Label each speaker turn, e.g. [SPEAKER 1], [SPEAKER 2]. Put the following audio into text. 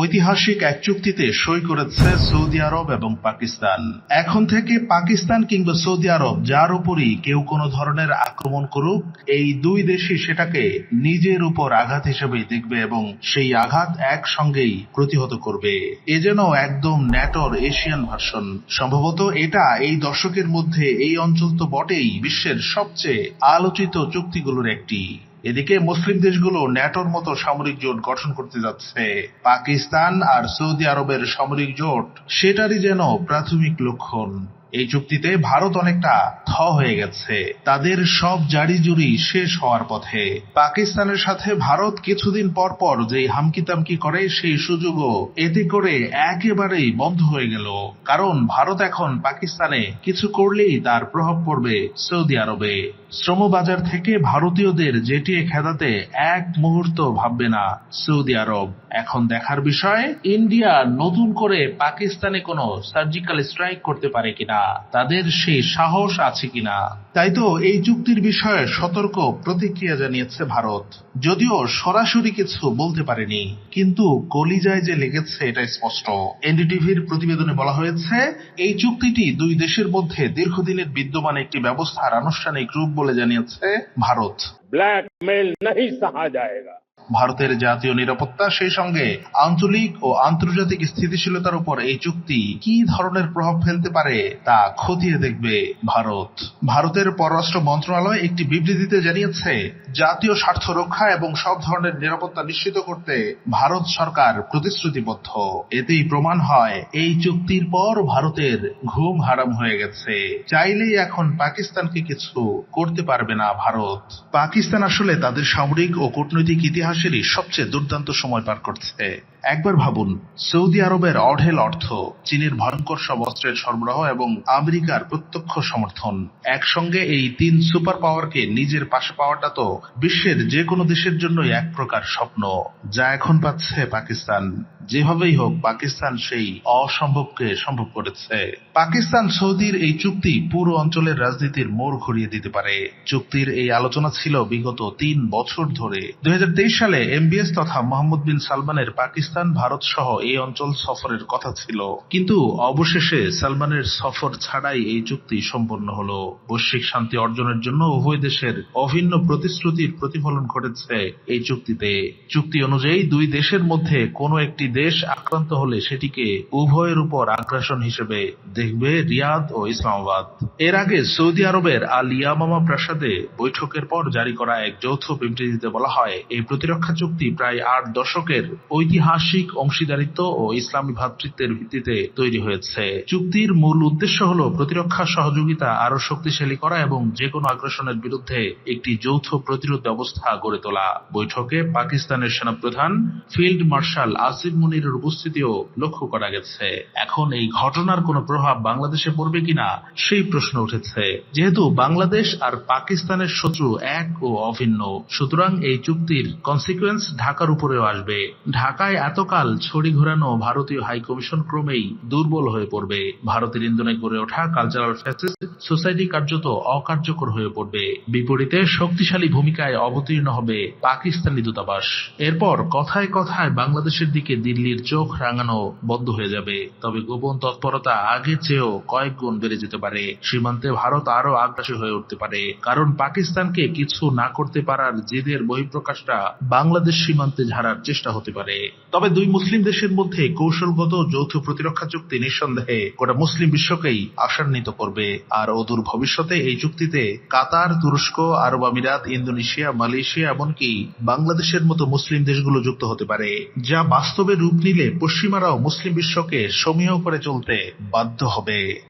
[SPEAKER 1] ঐতিহাসিক এক চুক্তিতে সই করেছে সৌদি আরব এবং পাকিস্তান। এখন থেকে পাকিস্তান কিংবা সৌদি আরব, যার উপরই কেউ কোনো ধরনের আক্রমণ করুক, এই দুই দেশই সেটাকে নিজের উপর আঘাত হিসেবে দেখবে এবং সেই আঘাত একসঙ্গেই প্রতিহত করবে। এ যেন একদম ন্যাটোর এশিয়ান ভার্সন। সম্ভবত এটা এই দশকের মধ্যে এই অঞ্চল তো বটেই বিশ্বের সবচেয়ে আলোচিত চুক্তিগুলোর একটি। এদিকে মুসলিম দেশগুলো ন্যাটোর মতো সামরিক জোট গঠন করতে যাচ্ছে। পাকিস্তান আর সৌদি আরবের সামরিক জোট, সেটারই যেন প্রাথমিক লক্ষণ। এই চুক্তিতে ভারত অনেকটা থ হয়ে গেছে। তাদের সব জারি জুরি শেষ হওয়ার পথে। পাকিস্তানের সাথে ভারত কিছুদিন পর পর যে হামকি তামকি করে, সেই সুযোগও এতে করে একেবারেই বন্ধ হয়ে গেল। কারণ ভারত এখন পাকিস্তানে কিছু করলেই তার প্রভাব পড়বে সৌদি আরবে। শ্রমবাজার থেকে ভারতীয়দের জেটিয়ে খেদাতে এক মুহূর্ত ভাববে না সৌদি আরব। এখন দেখার বিষয়, ইন্ডিয়া নতুন করে পাকিস্তানে কোনো সার্জিক্যাল স্ট্রাইক করতে পারে কিনা। তাদের সেই সাহস আছে কিনা তাই তো এই চুক্তির বিষয়ে সতর্ক প্রতিক্রিয়া জানিয়েছে ভারত যদিও সরাসরি কিছু বলতে পারেনি কিন্তু কলিজায় যে লেগেছে এটা স্পষ্ট এনডিটিভির প্রতিবেদনে বলা হয়েছে এই চুক্তিটি দুই দেশের মধ্যে দীর্ঘদিনের বিদ্যমান একটি ব্যবস্থার আনুষ্ঠানিক রূপ বলে জানিয়েছে ভারত
[SPEAKER 2] ब्लैकमेल नहीं सहा जाएगा
[SPEAKER 1] ভারতের জাতীয় নিরাপত্তা, সেই সঙ্গে আঞ্চলিক ও আন্তর্জাতিক স্থিতিশীলতার উপর এই চুক্তি কি ধরনের প্রভাব ফেলতে পারে তা খতিয়ে দেখবে ভারত। ভারতের পররাষ্ট্র মন্ত্রণালয় একটি বিবৃতিতে জানিয়েছে, জাতীয় স্বার্থ রক্ষা এবং সব ধরনের নিরাপত্তা নিশ্চিত করতে ভারত সরকার প্রতিশ্রুতিবদ্ধ। এতেই প্রমাণ হয়, এই চুক্তির পর ভারতের ঘুম হারাম হয়ে গেছে। চাইলেই এখন পাকিস্তানকে কিছু করতে পারবে না ভারত। পাকিস্তান আসলে তাদের সামরিক ও কূটনৈতিক ইতিহাসেরই সবচেয়ে দুর্দান্ত সময় পার করছে একবার ভাবুন, সৌদি আরবের অঢেল অর্থ, চীনের ভয়ঙ্কর সব অস্ত্রের সরবরাহ এবং আমেরিকার প্রত্যক্ষ সমর্থন। একসঙ্গে এই তিন সুপার পাওয়ারকে নিজের পাশে পাওয়াটা তো বিশ্বের যে কোনো দেশের জন্যই এক প্রকার স্বপ্ন। যা এখন পাচ্ছে পাকিস্তান। যেভাবেই হোক, পাকিস্তান সেই অসম্ভবকে সম্ভব করেছে। পাকিস্তান সৌদির এই চুক্তি পুরো অঞ্চলের রাজনীতির মোড় ঘুরিয়ে দিতে পারে। চুক্তির এই আলোচনা ছিল বিগত তিন বছর ধরে। দু হাজার তেইশ সালে এমবিএস তথা মোহাম্মদ বিন সালমানের পাকিস্তান ভারত সহ এই অঞ্চল সফরের কথা ছিল। কিন্তু অবশেষে সালমানের সফর ছাড়াই এই চুক্তি সম্পন্ন হলো। বৈশ্বিক শান্তি অর্জনের জন্য উভয় দেশের অভিন্ন প্রতিশ্রুতির প্রতিফলন ঘটেছে এই চুক্তিতে। চুক্তি অনুযায়ী দুই দেশের মধ্যে কোনো একটি দেশ আক্রান্ত হলে সেটিকে উভয়ের উপর আগ্রাসন হিসেবে দেখবে রিয়াদ ও ইসলামাবাদ। এর আগে সৌদি আরবের আল ইয়ামামা প্রাসাদে বৈঠকের পর জারি করা এক যৌথ বিবৃতিতে বলা হয়, এই প্রতিরক্ষা চুক্তি প্রায় আট দশকের ঐতিহাসিক অংশীদারিত্ব ও ইসলামী ভ্রাতৃত্বের ভিত্তিতে তৈরি হয়েছে। চুক্তির মূল উদ্দেশ্য হল প্রতিরক্ষা সহযোগিতা আরও শক্তিশালী করা এবং যে কোনো আগ্রাসনের বিরুদ্ধে একটি যৌথ প্রতিরোধ ব্যবস্থা গড়ে তোলা। বৈঠকে পাকিস্তানের সেনাপ্রধান ফিল্ড মার্শাল আসিফ মুনিরের উপস্থিতিও লক্ষ্য করা গেছে। এখন এই ঘটনার কোনো প্রভাব বাংলাদেশে পড়বে কিনা সেই প্রশ্ন উঠেছে। যেহেতু বাংলাদেশ আর পাকিস্তানের শত্রু এক ও অভিন্ন, সুতরাং এই চুক্তির কনসিকুয়েন্স ঢাকার উপরেও আসবে। ঢাকায় এতকাল ছড়ি ঘোরানো ভারতীয় হাই কমিশন ক্রমেই দুর্বল হয়ে পড়বে। ভারতের ইন্ধনে গড়ে ওঠা কালচারাল ফ্যাসিস্ট সোসাইটি কার্যত অকার্যকর হয়ে পড়বে। বিপরীতে শক্তিশালী ভূমিকায় অবতীর্ণ হবে পাকিস্তানি দূতাবাস। এরপর কথায় কথায় বাংলাদেশের দিকে দিল্লির চোখ রাঙানো বন্ধ হয়ে যাবে। তবে গোপন তৎপরতা আগের চেয়েও কয়েক গুণ বেড়ে যেতে পারে। সীমান্তে ভারত আরও আগ্রাসী হয়ে উঠতে পারে। কারণ পাকিস্তানকে কিছু না করতে পারার জেদের বহিঃপ্রকাশটা বাংলাদেশ সীমান্তে ঝাড়ার চেষ্টা হতে পারে। তবে দুই মুসলিম দেশের মধ্যে কৌশলগত যৌথ প্রতিরক্ষা চুক্তি নিঃসন্দেহে গোটা মুসলিম বিশ্বকেই আশান্বিত করবে। আর অদূর ভবিষ্যতে এই চুক্তিতে কাতার, তুরস্ক, আরব আমিরাত, ইন্দোনেশিয়া, মালয়েশিয়া এমনকি বাংলাদেশের মতো মুসলিম দেশগুলো যুক্ত হতে পারে, যা বাস্তবে রূপ নিলে পশ্চিমারাও মুসলিম বিশ্বকে সমীহ করে চলতে বাধ্য হবে।